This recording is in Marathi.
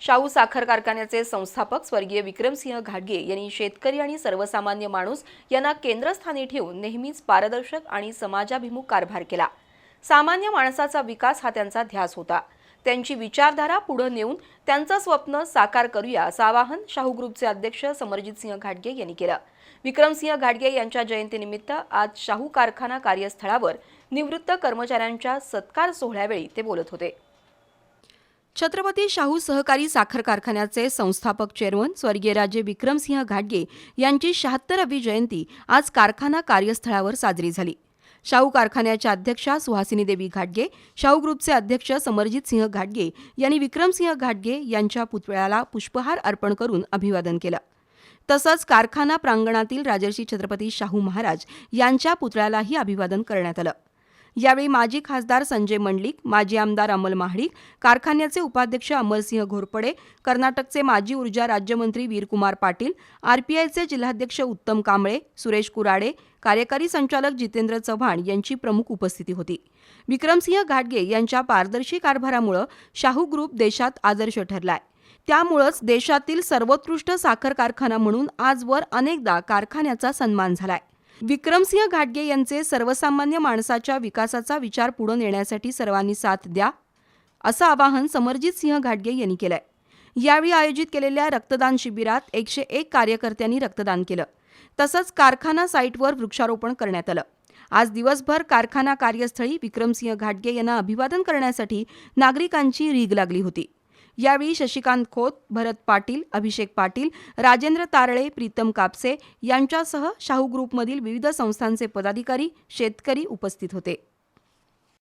शाहू साखर कारखान्याचे संस्थापक स्वर्गीय विक्रमसिंह घाटगे यांनी शेतकरी आणि सर्वसामान्य माणूस यांना केंद्रस्थानी ठेवून नेहमीच पारदर्शक आणि समाजाभिमुख कारभार केला. सामान्य माणसाचा विकास हा त्यांचा ध्यास होता. त्यांची विचारधारा पुढे नेऊन त्यांचं स्वप्न साकार करूया असं आवाहन शाहू ग्रुपचे अध्यक्ष समरजितसिंह घाटगे यांनी केलं. विक्रमसिंह घाटगे यांच्या जयंतीनिमित्त आज शाहू कारखाना कार्यस्थळावर निवृत्त कर्मचाऱ्यांच्या सत्कार सोहळ्यावेळी ते बोलत होते. छत्रपती शाहू सहकारी साखर कारखान्याचे संस्थापक चेअरमन स्वर्गीय राजे विक्रमसिंह घाटगे यांची शहात्तरावी जयंती आज कारखाना कार्यस्थळावर साजरी झाली. शाहू कारखान्याच्या अध्यक्षा सुहासिनी देवी घाटगे शाहू ग्रुपचे अध्यक्ष समरजित सिंह घाटगे यांनी विक्रमसिंह घाटगे यांच्या पुतळ्याला पुष्पहार अर्पण करून अभिवादन केलं. तसंच कारखाना प्रांगणातील राजर्षी छत्रपती शाहू महाराज यांच्या पुतळ्यालाही अभिवादन करण्यात आलं. यावेळी माजी खासदार संजय मंडलिक माजी आमदार अमल महाडिक कारखान्याचे उपाध्यक्ष अमरसिंह घोरपडे कर्नाटकचे माजी ऊर्जा राज्यमंत्री वीरकुमार पाटील आरपीआयचे जिल्हाध्यक्ष उत्तम कांबळे सुरेश कुराडे कार्यकारी संचालक जितेंद्र चव्हाण यांची प्रमुख उपस्थिती होती. विक्रमसिंह घाटगे यांच्या पारदर्शी कारभारामुळे शाहू ग्रुप देशात आदर्श ठरलाय. त्यामुळंच देशातील सर्वोत्कृष्ट साखर कारखाना म्हणून आजवर अनेकदा कारखान्याचा सन्मान झालाय. विक्रमसिंह घाटगे यांचे सर्वसामान्य माणसाच्या विकासाचा विचार पुढे नेण्यासाठी सर्वांनी साथ द्या असं आवाहन समरजित सिंह घाटगे यांनी केलंय. यावेळी आयोजित केलेल्या रक्तदान शिबिरात एकशे एक कार्यकर्त्यांनी रक्तदान केलं. तसंच कारखाना साईटवर वृक्षारोपण करण्यात आलं. आज दिवसभर कारखाना कार्यस्थळी विक्रमसिंह घाटगे यांना अभिवादन करण्यासाठी नागरिकांची रीग लागली होती. यावेळी शशिकांत खोत भरत पाटील अभिषेक पाटील राजेंद्र तारळे प्रीतम कापसे यांच्यासह शाहू ग्रुपमधील विविध संस्थांचे पदाधिकारी शेतकरी उपस्थित होते.